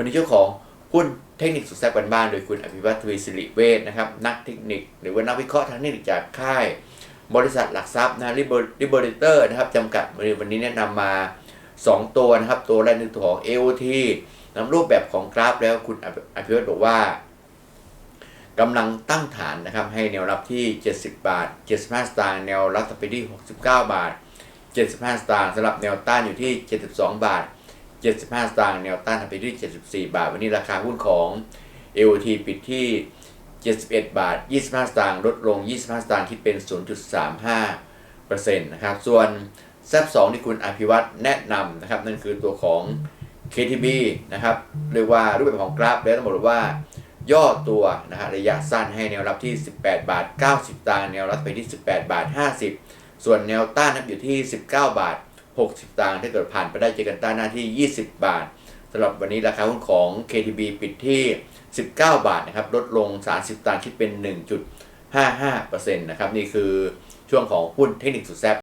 วันนี้เจ้าของหุ้นเทคนิคสุดแซ่บบ้านๆโดยคุณอภิวัตทวีสิริเวชนะครับ นักเทคนิค หรือว่านักวิเคราะห์ทางเทคนิคจากค่าย บริษัทหลักทรัพย์นะริเบอร์เตอร์นะครับจำกัดวันนี้แนะนำมา 2 ตัวนะครับ ตัวแรกคือตัวของ AOT นำรูปแบบของกราฟแล้วคุณอภิวัตบอกว่ากำลังตั้งฐานนะครับ ให้แนวรับที่ 70 บาท 75 สตางค์แนวรับต่อไปที่69 บาท 75 สตางค์สำหรับแนวต้านอยู่ที่ 72 บาท 75 สตางค์แนวต้านต่อไปที่ 74 บาท วันนี้ราคาหุ้นของ AOT ปิดที่ 71 บาท 25 สตางค์ลดลง 25 สตางค์คิดเป็น 0.35%นะครับ ส่วนแซบ2ที่คุณอภิวัตแนะนำนะครับ นั่นคือตัวของ KTB นะครับเรียกว่ารูปแบบของกราฟแล้วต้องบอกเลยว่า ย่อตัวนะฮะระยะสั้นให้แนวรับที่ 18 บาท 90ตางค์แนวรับไปที่ 18 บาท 50 ส่วนแนวต้านนับอยู่ที่ 19 บาท 60ตางค์ถ้าเกิดผ่านไปได้เจอกันต้านหน้าที่ 20 บาทสำหรับวันนี้ราคาหุ้นของ KTB ปิดที่ 19 บาทนะครับลดลง 30ตางค์คิดเป็น 1.55%นะครับนี่คือช่วงของหุ้นเทคนิคสุดแซ่บ